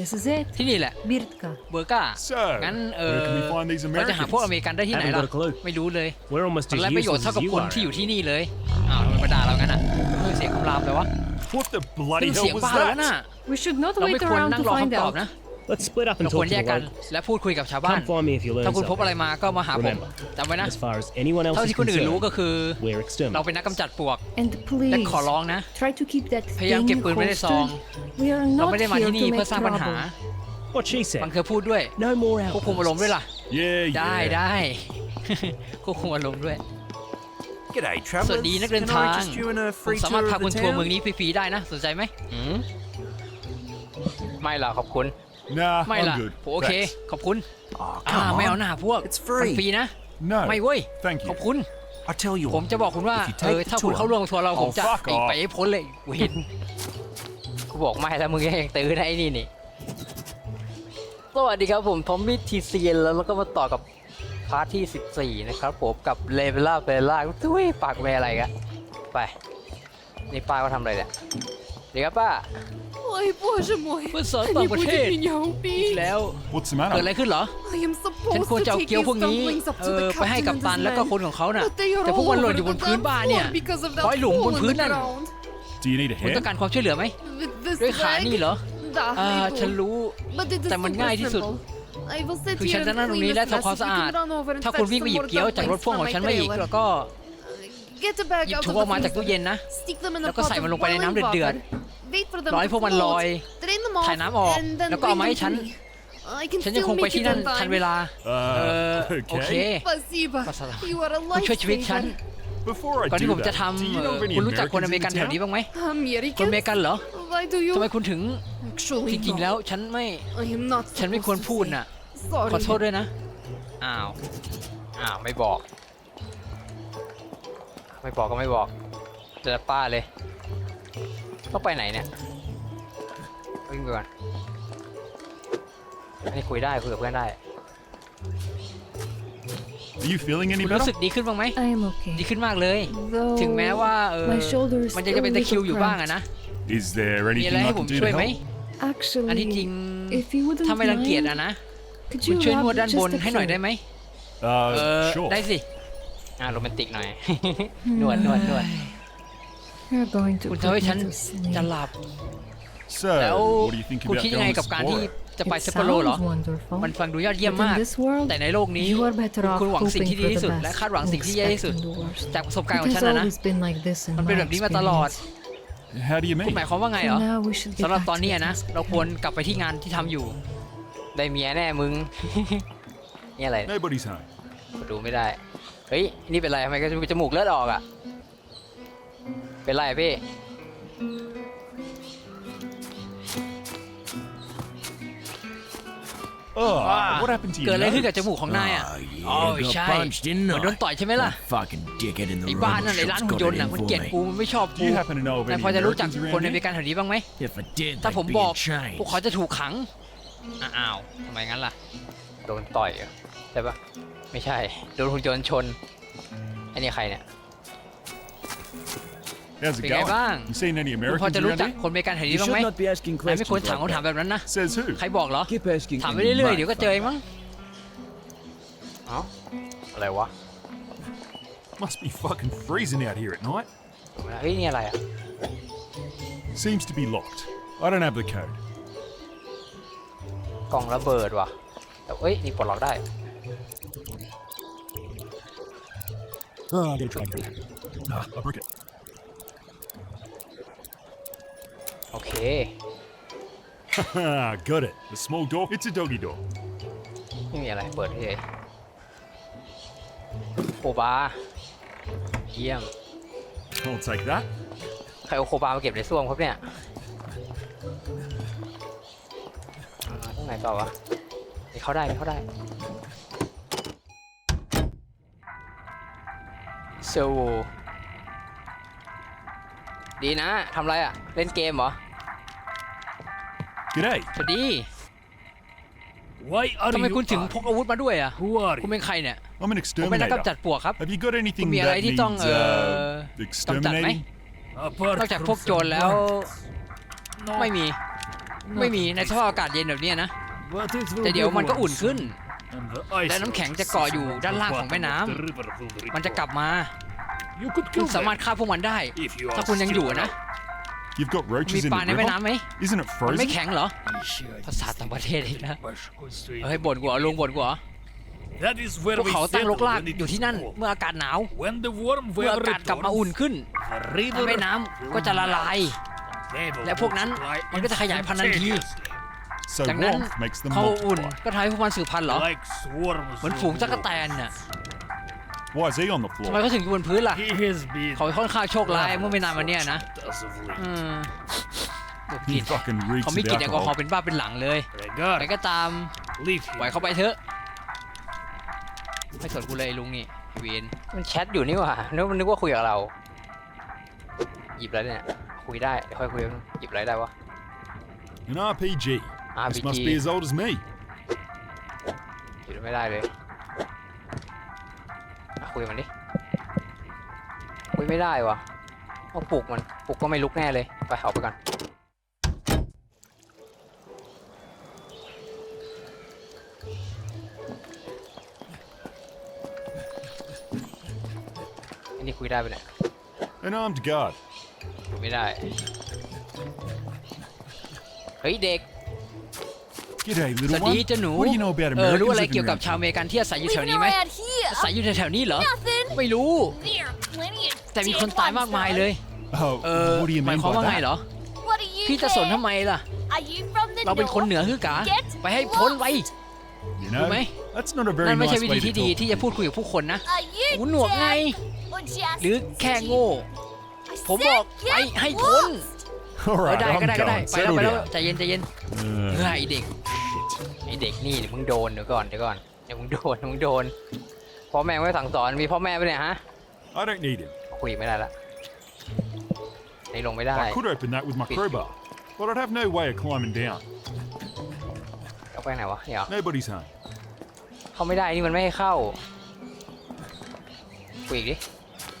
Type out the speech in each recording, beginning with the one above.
This is it. ที่นี่แหละ Birtka. เบอร์ก้า So, งั้นเออ where can we find these เราจะหาพวกอเม Americans? ริกันได้ที่ไหน Haven't ล่ะ got a clue. ไม่รู้เลย We're almost มัน as ไร้ประโยชน์ useless เท่า as กับ you คน are. ที่อยู่ที่นี่เลยอ้าวทำไมมาด่าเรางั้นอะเออเสียงคำรามเลยวะ What the เป็ bloody นเสียง hell was บ้าแล้วน่ะ that? We should not เราไม่ wait ควร around นั่ง to รอ find คำตอบ out. นะ Let's split up and เราควร talk แย to ก the กัน locals. และพูดคุยกับชาวบ้าน Come find me if you learn ถ้าคุณพบอะไร something. มาก็มาหาผม Remember, จำไว้นะ As far as anyone else เท่า is ที่คนอื่นรู้ concerned, ก็คือ we're เรา exterminated. เป็นนักกำจัดปลวก And และ please, ขอร้องนะ try to keep that พยายาม thing เก็บปืนไว้ในซอง holstered. We are เรา not ไม่ได้มา here ที่ to นี่เพื่อ make สร้างปัญหา trouble. What she มัน said. เคยพูดด้วย No more ควบคุมอารมณ์ด้วยล่ะ Yeah, ได้ yeah. ได้ ควบคุมอารมณ์ด้วย G'day, ส travellers. วัสดีนักเดิน Can ทาง I interest you in a ผม free สามารถ tour พา of คุณ the ทัวร์เมือง town? นี้ฟรีๆได้นะ สนใจไหมหืมไม่ล่ะขอบคุณ Nah, ไม่ I'm ล่ะ good. ผมโอเค Thanks. ขอบคุณ Oh, อ่า come ไม่เอา on. หน้าพวก It's มัน free. ฟรีนะ No. ไม่เว้ย Thank ขอบ you. คุณ I tell you ผม what. จะบอกคุณว่า If you เอ take อ the ถ้าคุณ tour, เข้าร่วมทัวร์เราผม Oh, จะ fuck ไอ้ off. ไปให้พ้นเลยเวนกูบอกไม่แล้วมึงยังตื้อนะไอ้นี่นี่ สวัสดีครับผมทอมมี่ทีซีแล้วเราก็มาต่อกับพาร์ทที่ 14 นะครับผมกับเลเวล่าเบลล่าตุ้ยปากแม่อะไรกันไป นี่ป้าก็ทำอะไรเนี่ยเดี๋ยวครับป้า Ой, боже мой! เพื่อสอน Они ต่างประเท будут ศ меня อีก убить! แล้ว What's the เกิดอะไร matter? ขึ้นเหรอ I am ฉัน supposed ควร to จะเอา take เกี๊ยว these พวกนี้ dumplings up เอ to อ the ไปให้ captain กับ and ตัน his แล้วก็ men. คนของเขาน่ะ But they are แต่พวก all มันหล่น over อยู่บ the นพื้น damn บ้านเนี่ย floor because of that ร้อยหลุมบน hole พื้น in the นั่น ground. Do you need a คุณต้อง hand? การความช่วยเหลือไหม With this ด้วยขา bag? นี่เหรอ Да, อ่า I ฉัน do. รู้ But it is แต่มัน super ง่ายที่สุด simple. I will sit คือ here ฉันจะ and นั่งตรง clean นี้ this และ mess ทำความ if สะ you อาด can run over and ถ้า fetch คุณวิ่งไป some หยิบ more เกี๊ยวจากรถ dumplings พ่วง from ของ my ฉันมาอีก trailer. แล้วก็ Get the bag หยิบ out ถุง of อ the อกมาจากตู้ freezer. เย็นนะ Stick them in แล้ a วก็ pot ใส่ of มันลงไปใน boiling น้ำเดือด water. ร้อยพวกมันลอย ถ่ายน้ำออก แล้วก็เอามาให้ฉัน ฉันยังคงไปที่นั่นทันเวลาโอเค ปัสสาวะคุช่วยชีวิตฉัน ก่อนที่ผมจะทำคุณรู้จักคนอเมริกันแถวนี้บ้างไหม คนอเมริกันเหรอทำไมคุณถึง จริงๆแล้วฉันไม่ ฉันไม่ควรพูดน่ะ ขอโทษด้วยนะ อ้าว อ้าว ไม่บอก ไม่บอกก็ไม่บอกจะป้าเลย ต้องไปไหนเนี่ยวิ่งไปก่อนอันนี้คุยได้คุยกับเพื่อนได้ Are you feeling any คุณ better? รู้สึกดีขึ้นบ้างไหม I am okay. ดีขึ้นมากเลย Though ถึงแม้ว่าเออ my shoulder is มันยังจะเป็น still ตะคริวอยู่ little บ้างอะนะ Is there มีอะไร anything ให้ I ผม can do ช่วย to ไหม help? อันที่จริง Actually, if you wouldn't ถ้าไม่รังเกียจอะ mind, นะ could คุณ you ช่วยนวด rub ด้านบน just a ให้หน่อย few? ได้ไหม เอ Uh, อ sure. ได้สิ อ่าโรแมนติกหน่อย นวดนวดนวด You're going to คุณ put ทำให้ me ฉัน to sleep. จะหลับ So, แล้ว what do you think คุณ about คิดยังไง going กับ to การที่ Sapporo? จะไป It เซปโปโรเหรอ sounds wonderful. มันฟังดูยอดเยี่ยม But in มาก this world, แต่ในโลกนี้ you are better off คุณหวังสิ่ง hoping ที่ดี for ที่ the สุด best และคาดหวัง and สิ่งที่แย่ที่สุด expecting the worst. จากประสบการณ์ It ของฉั has นนะนะ always been like this in มัน my เป็นแบบนี้มาตลอด experience. How do you คุณ mean? หมายความว่าไงเหร For อ now, we should get สำหรับ back ตอน to นี้ the อะนะ task. เราควรกลับไปที่งานที่ทำอยู่ ได้เมียแน่มึง นี่อะไร Nobody's home. ดูไม่ได้ เฮ้ย นี่เป็นไรทำไมก็จมูกเลือดออกอะ เป็นไรอะพี่ Oh, what happened to เกิด your อะไรขึ้นกับ nose? จมูกของนายอะ Oh, อ๋อ yeah, got ใช่ punched, didn't เหมือนโดน I? ต่อยใช่ไหมล่ะ That fucking dickhead in the ไอ้บ้าน rubber นั่นไอ้ร้าน shop's หุ่นยน got ต์ it น่ะ in มัน for เกลียด me. กูมันไม่ชอบ Do กู you happen to know of นาย any พอจะรู้จัก Americans คนอ around เมริ here? กันแถวนี้บ้างไหม If I did, ถ้า they'd ผม be บอก in พวก chains. เขาจะถูกขัง อ้าวทำไมงั้นล่ะ โดนต่อยเหรอใช่ปะไม่ใช่ โดนหุ่นยนต์ชนไอ้นี่ใครเนี่ย How's it Big guy going? bang. You seen any คุณพอ Americans จะรู้ around จัก here? คนอเมริกันแถว You นี้บ้าง should ไหม not be asking นายไม่ควร questions ถาม like คำถาม that. แบบนั้นนะ Says who? ใครบอกเหรอ Keep asking ถาม and ไป you เรื่อยๆ might เดี๋ยวก็เจอเอง find มั้ง เอ้าอะไรวะ Must be fucking freezing out here at night. เฮ้ยนี่อะไรอะ Seems to be locked. I don't have the code. กล่องระเบิดว่ะแต่เอ้ยนี่ปลดล็อกได้ Oh, I'm gonna try and do that. Ah, I broke it. โอ เค Haha, got it. The small door. It's a doggy door. ไม่มีอะไรเปิดเฉยโคบาเยี่ยม I'll take that. ใครเอาโคบามาเก็บในส้วมครับเนี่ยอ่าตรงไหนต่อวะนี่เข้าได้นี่เข้าได้โซดีนะทำไรอะ เล่นเกมเหรอ G'day. สวัสดี Why are ทำไม you คุณถึง are? พกอาวุธมาด้วยอะ Who are คุณ you? เป็นใครเนี่ย I'm an ผมเป็นนัก exterminator. กำจัดปลวกครับ Have you got คุณ anything มีอะไร that ที่ needs ต้องเอ่ อ uh, กำจัดไหม exterminating? Apart นอกจาก from พวกโจร some แล้ว guards. No. ไม่มี ไม่มีในสภาพอากาศเย็นแบบเนี้ยนะ But it will แต่เดี๋ยว be มันก็ worse. อุ่นขึ้น And the ice และน้ำแข็งจะเกาะอยู่ด้านล่างของแม่น้ำ The river will มันจะกลับมา You could คุณ kill สามารถ them ฆ่าพวกมันได้ if you ถ้า are คุณยังอยู่ still นะ You've got มี roaches in ปลา the ในแม่ river? น้ำไหม Isn't it มันไม่ frozen? แข็งเหรอ alive. ภาษาต่างประเทศอีกนะ Bashkostoy. เฮ้ยบ่นกูเหรอลุงบ่นกูเหรอ That is พ where วก we เขาตั้ง settle รกราก when it อยู่ is ที่นั่น cold. เมื่ออากาศหนาว When the warm เมื่อ weather อากาศกลับมา returns, อุ่นขึ้น the river แม่น้ำก็จะละลาย they will และพวกนั้น multiply มันก็จะขยายพันธุ์ทันที instantaneously, So จากนั้น warmth makes them เขาอุ่น multiply. ก็ทำให้พวกมันสืบพันธุ์เหรอ like swarms เหมือน of ฝูงจักรแต locusts. นน่ะ Why is he on the ทำไม floor? เขาถึงอยู่บนพื้นล่ะ He has been เขาค่อนข้างโชคร้ายเมื่อไม่นานมาเนี้ยนะ as of late. อืมบุก He กิน fucking reeks เขาไม่ of กินแอลกอฮอล์ alcohol. เป็นบ้าเป็นหลังเลย Regard, อะไรก็ตาม leave ปล่อย him. เขาไปเถอะ ไม่สนกูเลยไอ้ลุงนี่ไอ้เวนมันแชทอยู่นี่หว่านึกมันนึกว่าคุยกับเรา หยิบอะไรเนี่ย คุยได้เดี๋ยวค่อยคุยกันหยิบอะไรได้วะ An RPG. This must RPG. be as old as me. หยิบไม่ได้เลยอะ คุยกับมันดิคุยไม่ได้วะต้องปลุกมันปลุกก็ไม่ลุกแน่เลย ไปเอาไปก่อนอันนี้คุยได้ไปะเนี่ย An armed guard. คุยไม่ได้ เฮ้ยเด็ก G'day, ส little วัสดี one. เจ้าหนู What do you know about เออ Americans รู้อะไร living เกี่ยวกับ around ชาวอเมริกันที่อาศัยอยู่แถว Leaving นี้ไหม around here. อาศัยอยู่แถวๆนี้เหรอ Nothing. ไม่รู้ There are plenty of แต่มีคน dead ตายมาก ones, มาย though. เลย Oh, เออ what do you หมาย mean ความ by ว่าไง that? เหรอ What do you พี่จะสน care? ทำไมล่ะ Are you from the เราเป็นคนเหนือ north? คือกา Get ไปให้พ้นไป lost. You Đúng know, mấy? that's not a very นั่นไม่ nice ใช่วิธี way to ที่ดี talk. ที่จะพูดคุยกับผู้คนนะ Are you หูหนวกไง dead? Or just หรือแค่โง่ I ผม said บอกไป get ให้พ้น lost. All เออ right, ได้ I'm ก็ได้ก็ได้ going. ไปแล้ว Settle ไปแล้ว down. ใจเย็นใจเย็น Uh, เฮ้ยไอเด็กไอเด็กนี่เดี๋ยวมึงโดนเดี๋ยวก่อนเดี๋ยวก่อนเดี๋ยวมึงโดนเดี๋ยวมึงโดน พ่อแม่ไม่สั่งสอนมีพ่อแม่ปะเนี่ยฮะ I don't need him. คุยไม่ได้ละไอลงไม่ได้ I could open that with my Bit. crowbar, but I'd have no way of climbing down. เอาไปไหนวะเนี่ยเหรอ Nobody's home. เข้าไม่ได้นี่มันไม่ให้เข้าคุยอีกดิ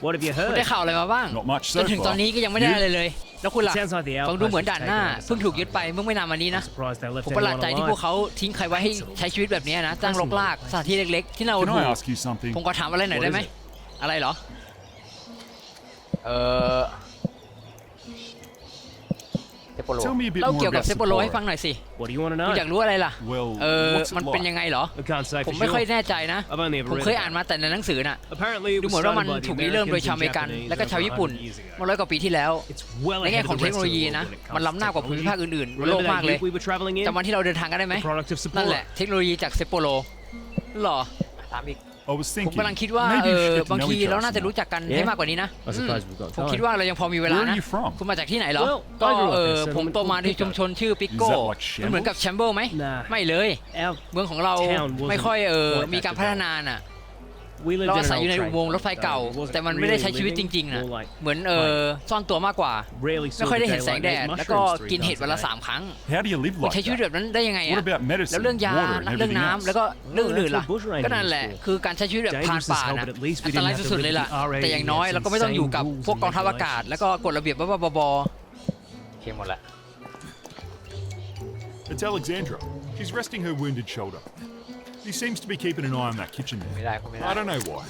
What have you คุณ heard? ได้ข่าวอะไรมาบ้าง Not much จ so นถึงตอน far. นี้ก็ยังไม่ได้อะไรเลย แล้วคุณล่ะ Sounds like the ฟังดู outpost เหมือน was ด่าน taken หน้า or เพิ่งถูก something. ยึดไปเมื่อไม่นานมานี้นะ Surprised they left ผมประหลาด anyone ใจที่พวก alive. เขาทิ้งใครไว้ให้ใช้ชีวิตแบบนี้นะตั้งรกลากสถานที่เล็กๆ ที่เรา Can ถู I ก ask you something? ผมก็ถามอะไรหน่อยได้ไหมอะไรเหรอเออ เซโปโล Tell me a bit เล่า more เกี่ยวกับ about เซโปโล Sapporo. ให้ฟังหน่อยสิ What do you want to คุณ know? อยากรู้อะไรล่ะ Well, เออ what's it มันเป็น like? ยังไงเหรอ I can't say ผม for ไม่ค่อย sure. แน่ใจนะ I've only ever ผม read เคย about อ่าน it. มาแต่ในหนังสือน่ะ Apparently, it ดู was เหมือนว่ามัน started by the ถูกริเริ่มโดย Americans ชาวอ and เมริกัน Japanese และก็ชาวญี่ปุ่น over 100 years ago. เมื่อร้อยกว่าปีที่แล้ว It's well ในแง่ ahead ข of อง the เทค rest โน of โล the ยี world นะ when it มัน comes ล้ำหน้ากว่าภูมิ technology. ภาคอื่นๆบนโลก Remember มาก that เลย year we were traveling in? จำวันที่เราเดินทางกันได้ไหม The product of นั่น Sapporo. แหละเทคโนโลยีจากเซปโปโลหรอ ถามอีก I was ผม thinking. กำลังคิดว่า Maybe เอ you อ should get to บาง know ที each เรา other น่าจะ some รู้ more. จักกัน Yeah? ให้มากกว่านี้นะ I suppose อืม we've got ผม time. คิดว่าเรายังพอมีเวลา Where are นะ you from? คุณมาจากที่ไหนเหรอ Well, ก็ I grew up เอ in a อ settlement ผมโตมาใน called ชุมชนชื่อปิกโก้ Is that like มันเหมือนกับแชมเบอร์ไหม Nah. ไม่เลย Our เมืองของเรา town wasn't ไม่ค่อยเออ quite that มีการพัฒนาน่ะ we lived เรา in อา an ศัยอยู่ old ใน train อุโมงค์รถไฟ depot, เก่า though. It wasn't แต่มันไม่ได้ใช้ really ชีวิตจ living, ริงๆนะ more like เหมือนเออซ่อนตัวมากกว่า rarely ไม่ saw ค่อย the ได้เห็นแสง daylight แด and ด ate แล้วก็ mushrooms three กินเห็ด times วัน a ละ day. สามครั้ง How do you live คุณ like ใช้ชีวิต that? แบบนั้นได้ยังไง What อะ about แล้ว medicine, เรื่องยา water, and เรื่อง everything น้ำ else? แล้วก็เรื่องอื่นล่ะ that's what bush rangers ก็นั่นแหละ for. คือการใช้ชีวิตแบบพราน Dangerous as ป่า hell, นะ but at least we อัน didn't ตราย have to สุดๆ live เลยล่ะ with the RA แต่อย่างน้อย and เราก็ไม่ต้องอยู่กับ insane พวกกองทัพ rules อา and กาศ แล้วก็กฎระเบียบบ้าๆบอๆโอเคหมดละ It's Alexandra. She's resting her wounded shoulder. She seems to be keeping an eye on that kitchen ไม่ there. ได้คุณไม่ได้ I don't know why.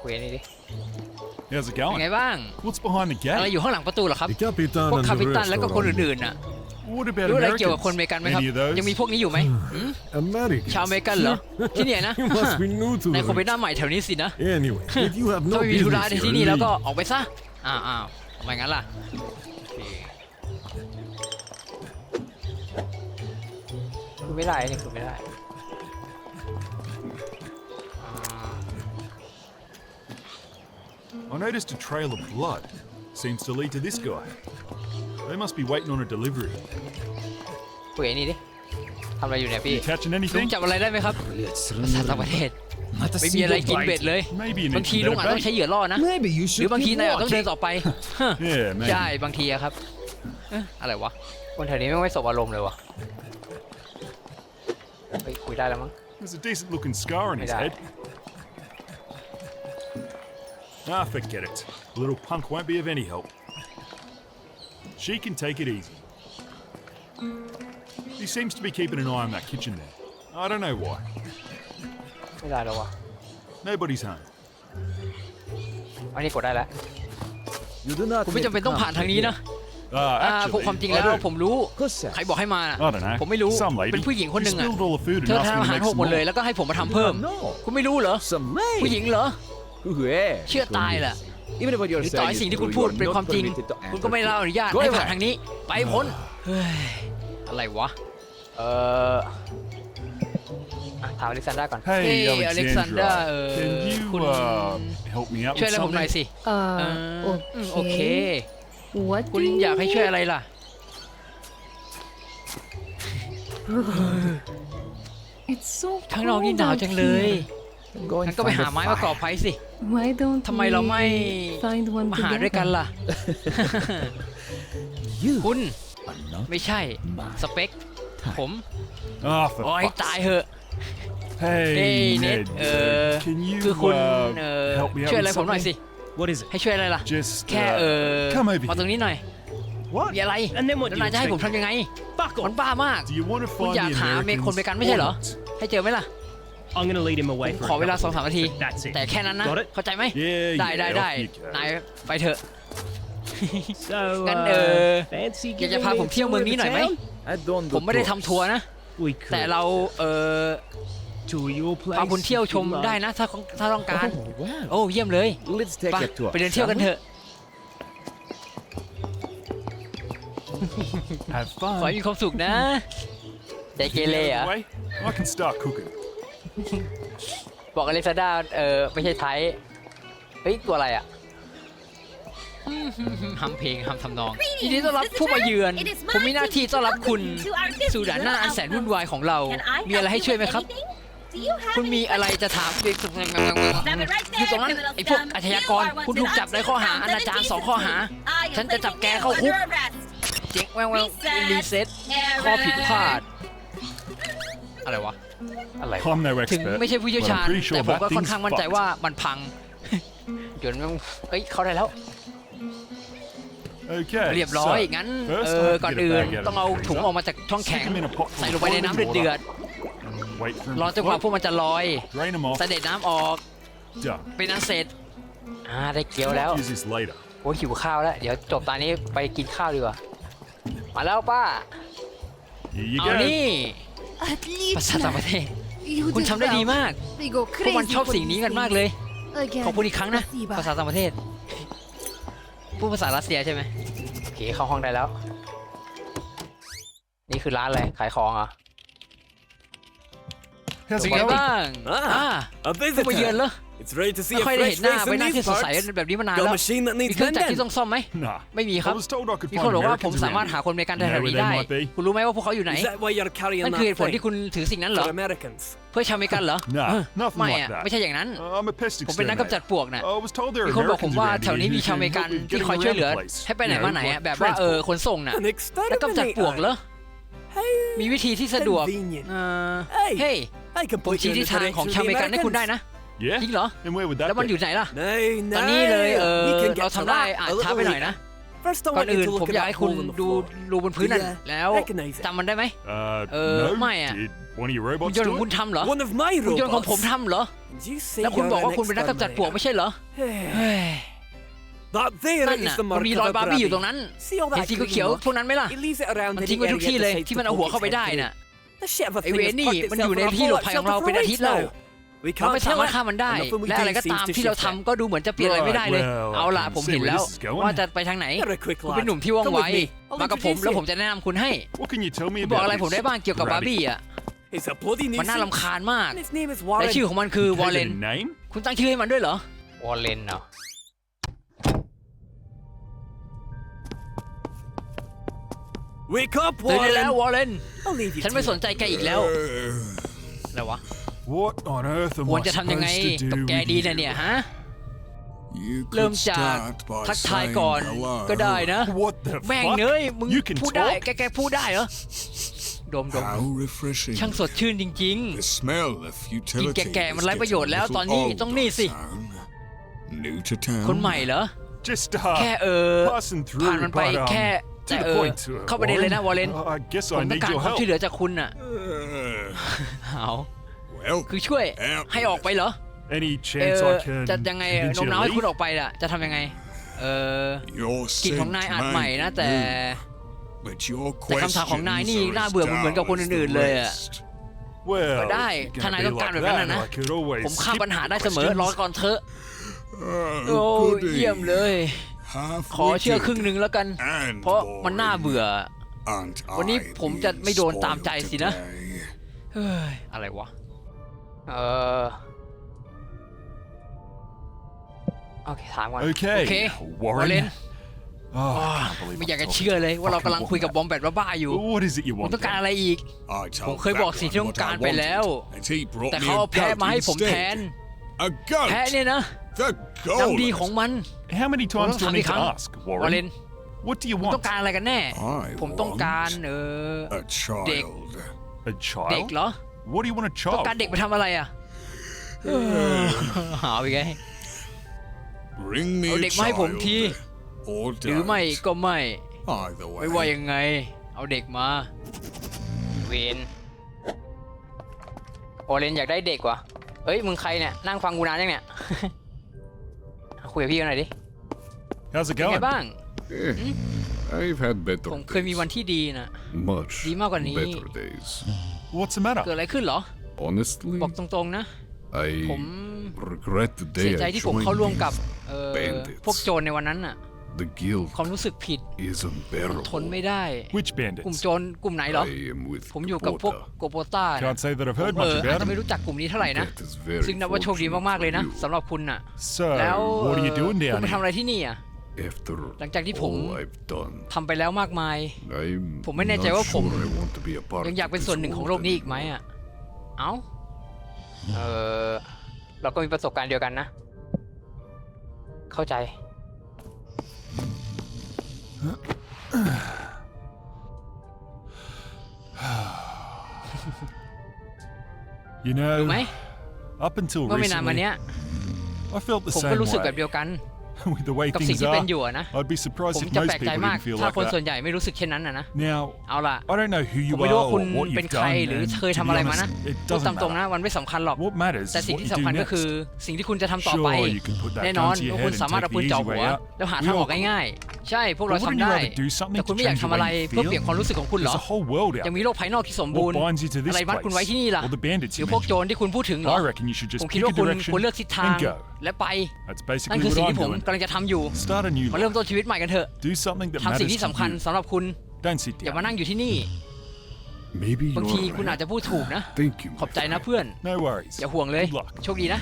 คุยอันนี่ดิ How's it เป็นไง going? บ้าง What's behind the อะไร gate? อยู่ข้างหลังประตูเหรอครับ The Capitan พวก and คา the ปิตัน rest แล้วก็ are คน on อื่นๆน่ะ What about รู้อะไรเกี่ยวกับ Americans? คนอเมริกันไหมครับ Any of those? ยังมีพวกนี้อยู่ไหมหืม Americans. ชาวอเมริกันเหรอ ที่เนี่ยนะ You must be new to นายคงเป็นห the น้าใหม่แถวนี้สินะ Anyway, if you have ถ้า no ไม่มีธุระใน business ที่ here, นี่แล้วก็ leave. ออกไปซะ อ้าวอ้าวทำไมงั้นล่ะคื อไม่ได้นี่คือไม่ได้อ่า I noticed a trail of blood. Seems to lead to this guy. They must be waiting on a delivery. คุยไอ้นี่ดิทำอะไรอยู่เนี่ยพี่ You catching ลุง anything? จับอะไรได้ไหมครับภาษาต่างประเทศ ไม่มีอะไรกินเบ็ดเลย Maybe you บาง need ที some ลุงอาจ better ต้องใช้ bait. เหยื่อล่อนะ Maybe you หรื should อบางที keep นายอาจต้องเดิน walking. ต่อไปฮะ Yeah, maybe. ใช่บางทีอะครับเอ๊ะอะไรวะคนแถวนี้ไม่ไม่สบอารมณ์เลยวะ ได้แล้วมั้ง There's a decent looking scar on his head. Ah, forget it. The little punk won't be of any help. She can take it easy. He seems to be keeping an eye on that kitchen there. I don't know why. ไม่ได้แล้ววะ Nobody's home. อันนี้กดได้แล้ว You do not คุณไม่จำเป็นต้องผ่านทางนี้นะ ผมความจริงแล้วผมรู้ใครบอกให้มาผมไม่รู้เป็นผู้หญิงคนหนึ่งเธอทำอาหาร make หกหมดเลยแล้วก็ให้ผมมาทำเพิ่มคุณไม่รู้เหรอผู้หญิงเหรอเชื่อตายล่ะหรือต่อ้สิ่งที่คุณพูดเป็นความจริงคุณก็ไม่ได้รับอนุญาตให้ผ่านทางนี้ ไปพ้นอะไรวะ เออถามอเล็กซานดราก่อนเฮ้ยอเล็กซานดรา Alexandra, ช่วยอะไรผมหน่อยสิ เออโอเค หัวคุณอยากให้ช่วยอะไรล่ะทั้งน้อกนี่หนาวจังเลยงั้นก็ไปหาไม้มาก่อไฟสิทำไมเราไม่มาหาด้วยกันล่ะคุณไม่ใช่ สเปค ผมโอ้ยตายเหอะ เฮ้ยเน็ตเออคือคุณช่วยอะไรผมหน่อยสิ What is it? ให้ช่วยอะไรล่ะ Just, แค่ uh, เออ come over มาตรงนี้หน่อย What? มีอะไร And แล้ว then what do นาย you จะให้ผม take? ทำยังไง Fuck มัน off. บ้ามาก Do you want to คุณ find อยาก the หาเม Americans คนเมกันไม่ใช่ or เหรอ not? ให้เจอไหมล่ะ I'm gonna lead him ผ away ม for ขอ a เวลา couple 2-3 of นาที minutes, but That's it. แต่แค่นั้นนะ Got it? เข้าใจไหม Yeah, ได้ yeah, ได้ได้ off you go. นายไปเถอะ So, งั้นเออ uh, fancy อยากจะ giving พา me ผม a เที่ยว tour เมือง of นี้ the หน่อยไหม town? ผมไม่ได้ทำทัวร์นะ We แต่ could. เราเออ พาคุณเที่ยวชมได้นะถ้าถ้าต้องการ โอ้เยี่ยมเลยไปเดินเที่ยวกันเถอะขอให้มีความสุขนะใจเกเรเอะบอกอเลซาด้าเออไม่ใช่ไทยเฮ้ยตัวอะไรอะทำเพลงทำทำนองยินดีต้อนรับผู้มาเยือน ผมมีหน้าที่ต้อนรับคุณ สู่ด่านหน้าอันแสนวุ่นวายของเรา มีอะไรให้ช่วยไหมครับ คุณมีอะไรจะถามเด็กสุดงามๆอยู่ตรงนั้นไอ้พวกอาชญากร คุณถูกจับในข้อหาอาจารย์สองข้อหา ฉันจะจับแกเข้าคุก เจ๊งแววแววรีเซ็ตข้อผิดพลาด อะไรวะ อะไรถึงไม่ใช่ผู้เชี่ยว but ชาญแต่ผมก็ค่อนข้างมั่นใจว่ามันพังหยวนแม่งเอ้ย เขาได้แล้วเรียบร้อยงั้นเออก่อน get อื่นต้องเอาถุงออกมาจากช่องแข็งใส่ลงไปในน้ำเดือด รอจนกว่าพวกมันจะลอย เสด็จน้ำออก เป็นอันเสร็จ อ่าได้เกี๊ยวแล้ว โอ้หิวข้าวแล้ว เดี๋ยวจบตอนนี้ไปกินข้าวดีกว่า มาแล้วป้า เอานี่ภาษาต่างประเทศ คุณทำได้ดีมาก พวกมันชอบสิ่งนี้กันมากเลย ขอบคุณอีกครั้งนะ ภาษาต่างประเทศ พูดภาษารัสเซียใช่ไหมโอเคเข้าห้องได้แล้ว นี่คือร้านอะไร ขายของอะ เฮลซิงไงบ้างอ่า A องมาเยือน visitor. เหรอ It's ready to see ไม่ a คยได้ fresh เห็นหน้า face in น้า ที่ these สดส parts. แบบนี้มานาน Got แล้ว a มี machine that เค needs รื่องจักรที่ต้องซ่อมไหม ไม่มีครับ มีคนบอกว่าผมสามารถหาคนอเมริกันแถวๆนี้ได้ คุณรู้ไหมว่าพวกเขาอยู่ไหนนั่นคือเหตุผลที่คุณถือสิ่งนั้นเหรอเพื่อชาวอเมริกันเหรอไม่อะไม่ใช่อย่างนั้น ผมเป็นนักกำจัดปวกนะมีคนบอกผมว่าแถวนี้มีชาวอเมริกันที่คอยช่วยเหลือ ให้ไปไหนมาไหนอะแบบว่าเออขนส่งน่ะนักกำจัดปวกเหรอมีวิธีที่สะดวกเเฮ้ย ผมชี้ที่ทางของชาวอเมริกันให้คุณได้นะจริงเหรอแล้วมันอยู่ไหนล่ะ ตอนนี้เลยเออเราทำได้อ่านช้าไปหน่อยนะก่อนอื่นผมอยากให้คุณดูรูบนพื้นนั่นแล้วจำมันได้ไหม Uh, no. no. ม่รู้ยนต์คุณทำเหรอหุ่นยนต์ของผมทำเหรอ แล้วคุณบอกว่าคุณเป็นนักกำจัดปวกไม่ใช่เหรอนั่นน่ะมีรอยบาร์บี้อยู่ตรงนั้นเห็นสีเขียวๆพวกนั้นไหมล่ะ มันทิ้งไว้ทุกที่เลยที่มันเอาหัวเข้าไปได้น่ะ ไอเวนนี่มันอยู่ในที่หลบภัยของเราเป็นอาทิตย์แล้วเราไม่สามารถฆ่ามันได้ และอะไรก็ตามที่เราทำก็ดูเหมือนจะเปลี่ยนอะไรไม่ได้เลย เอาล่ะผมเห็นแล้วว่าจะไปทางไหนคุณเป็นหนุ่มที่ว่องไวมากับผมแล้วผมจะแนะนำคุณให้บอกอะไรผมได้บ้างเกี่ยวกับบาร์บี้อะมันน่าลำคาญมากและชื่อของมันคือวอลเลนคุณตั้งชื่อให้มันด้วยเหรอวอลเลนเหรอ Wake up ตื่นได้แล้ว Warren วอลเลน I'll leave you ฉัน to ไม่สนใจแกอีกแล้ว อะไรวะ What on earth am ควร I จะ supposed ทำยังไง to กับ do แกดี with นะ you? เนี่ยฮะ You could เริ่มจาก start by ทักทาย saying ก่อน hello. ก็ได้นะ What the แม่ง fuck? เนยมึง You can พูดได้ talk? แกแกพูดได้เหรอ ดมดม How refreshing. ช่างสดชื่นจริง The smell of ๆ กิน futility แก่ๆ is มันไร้ประโยช getting น์ a แล้ว ตอน little นี้ old ต้องนี่ on สิ town. New to town. คนใหม่เหรอ Just uh, แค่เออ passing ผ่าน through, มันไป but แค่ um, แต่ the เออ point, uh, เข้าประเด็นเลยนะวอลเลน I guess ผม I ต้อง need การ your ความ help. ช่วยเหลือจากคุณน่ะ Uh, เอา well, คือช่วยให้ออกไปเหรอ Any เอ chance อ I can จะยังไง convince โน้ you ม to น้าวให้คุณ leave? ออกไปล่ะจะทำยังไงเออ your กลิ่น scent ของนายอาจใหม่ may นะ be แต่ new, but your แต่คำถามของนายนี่ questions are น่าเบื่อเหมือนกับคน as dumb อื่น as ๆเลย the อะ rest. Well, ก็ได้ if you're ถ้า gonna นาย be ต้องการ like แบบนั้น that, นะ I could always ผมข้าม skip ปัญหา the ได้เสมอรอ questions. ก่อนเถอะ Uh, โอ้ goody. เยี่ยมเลย Half ขอเชื่อ witted ครึ่งหนึ่งแล้วกัน and เพราะมันน่า boring. เบื่อ Aren't วันนี้ I ผมจะ being ไม่โดนตามใจ spoiled สินะ today? เฮ้ย อะไรวะ เออโอเคถามก่อน โอ Okay, เควอลเลน Warren. Oh, I can't believe ไม่ I'm อยากจะ talking เชื่อเลยว่าเรากำลังคุยกับบอม fucking แบทบ้าๆอยู่ What what is it you ผม want? ต้องการ then? อะไรอีก I ผม told เคยบอกสิ่งที่ต้อง Backward การ what ไป I แล้ว wanted, and he brought แต่ me เขา a เอาแพะ goat มาให้ผมแทน instead. A แพะ goat. เนี่ยนะ The น้ำดี goat. ของมัน How many ผม times ต้ do อง I ถามอี need กครั้ to ง ask, วอลเล Warren? น What do you คุณต้อง want? การอะไรกันแน่ I ผมต้องการ want เออ a child. A เด็ก child? เหรอ What do you want a ต้อง child? การเด็กไปทำอะไรอะหาไปไง Bring me เอา a เด็กมาให้ผมที child. Or หรือไม่ don't. ก็ไม่ Either ไม่ว่า way. ยังไง เอาเด็กมา เวนโอเลนอยากได้เด็กว่ะ เอ้ยมึงใครเนี่ยนั่งฟังกูนานยังเนี่ย คุยกับพี่กันหน่อยดิ How's it เป็นไง going? บ้าง Eh, I've had better ผมเคยมีวันที่ดีนะ much ดีมากกว่านี้ better days. What's the matter? เกิดอะไรขึ้นเหรอ Honestly, บอกตรงๆนะ I ผม regret the เสีย day ใจ I ที่ผม joined เข้าร่วมกับ these. เออ bandits พวกโจรในวันนั้นน่ะ The guilt ความรู้สึกผิด is ทน unbearable. ไม่ได้ Which กลุ่ม bandits? โจรกลุ่มไหนเหรอ I am with ผมอยู่กับพวก Kubota. โกโปต้านะ Can't say that I've heard เอ much ออาจ about จะไม่ them. รู้จักกลุ่มนี้เท่าไหร่นะ That is very ซึ่งนับว่าโชคดี fortunate มากๆเลยนะ for you. สำหรับคุณน่ะ So, แล้ว what are you doing เอ่อ down คุณมาทำ here? อะไรที่นี่อะ After หลังจากที่ผม all I've done, ทำไปแล้วมากมาย I'm ผมไม่แน่ใจ not ว่าผม sure I want to be a part ยังอยาก of เป็น this ส่วนหนึ่งของโลก world นี้อีกไหม anymore. อะ เอ้า เออเราก็มีประสบการณ์เดียวกันนะ เข้าใจ You รู้ไหม know, up until เมื่อไม่นานมา recently, เนี้ย I felt the ผมก็ same รู้สึกแบบ way. เดียวกัน With the way กับสิ่ง things ที่เป็น are, อยู่อะนะ I'd be ผ surprised ม if จะ most แปลกใจ people มาก didn't feel ถ้า like คนส่วน that. ใหญ่ไม่รู้สึกเช่นนั้นนะนะ Now, เอาล่ะ I don't know who ผม you ไม่ are รู้ว่า or คุณ what เป็น you've ใคร done, หรือ and เคย to ทำ be อะไรมา honest, นะ it พูดตาม doesn't ตรงนะ matter. มันไม่สำคัญหรอก What matters แต่ is สิ่ง what ที่ you สำ do คัญก็คือ next. สิ่งที่คุณจะทำต่อไป Sure, you can put that แน่นอน gun to your ว่าคุณ head and สามารถ take เอา the ปืน easy จ่อหั way ว out. แล้วหา We ทางอ all อกง่ายๆ ใช่พวกเรา But wouldn't ทำ you ได้ rather do something แต่คุณ to ไม่อยาก change ทำ the อะไร way you เพื่อ feel? เปลี่ยนความรู้สึกของคุณเหร There's อ a whole world ยัง out มีโลกภายนอกที่สมบูร What ณ์ binds you to อะ this ไรมัดคุณไว้ place? ที่นี่ล่ะ Or the bandits หรื you อพวกโจ mentioned? รที่คุณพูดถึงเหรอ I reckon you should ผม just คิด pick ว่า a คุณ direction ควรเลือกทิศทาง and go. และไป That's นั่น basically คือ what สิ่ง I'm ที่ผม doing. กำลังจะทำอยู่ Start a new มาเริ่ม life. ต้นชีวิตใหม่กันเถอะ Do something that ทำสิ่ง matters ที่ to สำคัญ you. สำหรับคุณ Don't sit อย่า down. มานั่งอยู่ที่นี่ Maybe บาง you're ทีคุณอาจ right. จะพูดถูกนะ Thank you. ขอบ my ใจนะ friend. เพื่อน No worries. อย่าห่วงเลย Good luck. โชคดีนะ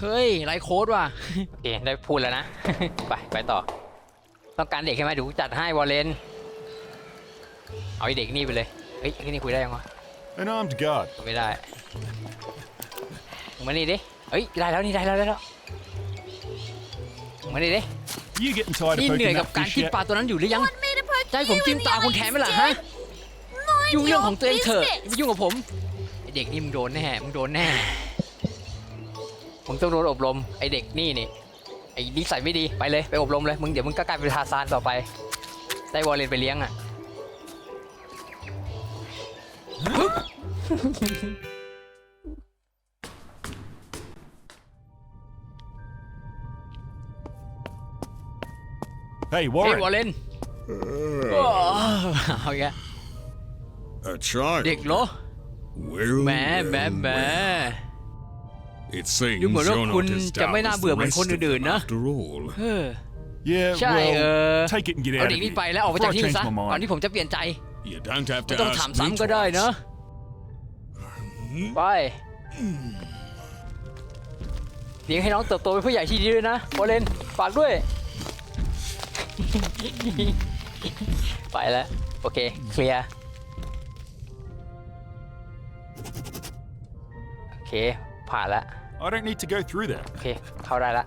เฮ้ย ไลฟ์โค้ดว่ะโอเคได้พูดแล้วนะ ไป ไปต่อ ต้องการเด็กใช่ไหมเดูจัดให้วอลเลนเอาไอเด็กนี่ไปเลยเฮ้ยไอ้นี่คุยได้ยังวะ An armed guard. ไม่ได้มึงมานี่ดิเฮ้ยได้แล้วนี่ได้แล้วได้แล้วมึงมานี่ดิ You getting tired of นี่เหนื่อย poking กับ that การ fish กิน yet? ปลาตัวนั้นอยู่หรือยัง Want me to poke จะให้ผม you จิ้ม in the ตาคุณ eye แทนไหมล่ะฮะ instead? ยุ่ง Mind เรื่อง your ของตัวเองเถอะ business. อย่ามายุ่งกับผมไอเด็กนี่มึงโดนแน่มึงโดนแน่ ผมต้องโดนอบรมไอเด็กนี่นี่ ไอนิสัยไม่ดีไปเลยไปอบรมเลยมึงเดี๋ยวมึงก็กลายเป็นทาซานต่อไป ได้วอลเลนไปเลี้ยงอะ Hey, เฮ้ย Warren. วอลเลนเอาอีกแล้ว A child. เด็กเหรอ Well, แหมแหม well, แหม It seems ดูเหมือนว่า you're คุณ not as จะไม่ dumb น่า as เบื่อ the เหมือน rest คน of อื่น them ๆนะ after all. เออ Yeah, ใช่เอ well, อ take it and get เอา out เด็ of กนี่ here ไปแล้วออกไปจาก before ที่ I นี่ change ซะ my ก่อน mind. ที่ผมจะเปลี่ยนใจ You don't have ไม่ to ต้องถาม ask me ซ้ำก็ได้เนอะ twice. ไปเลี้ยงให้น้องเติบโตเป็นผู้ใหญ่ที่ดีด้วยนะโอเลนฝากด้วย ไปแล้ว โอเค เคลียร์ โอเค ผ่านแล้ว I don't need to go through that. โอเค เข้าได้ละ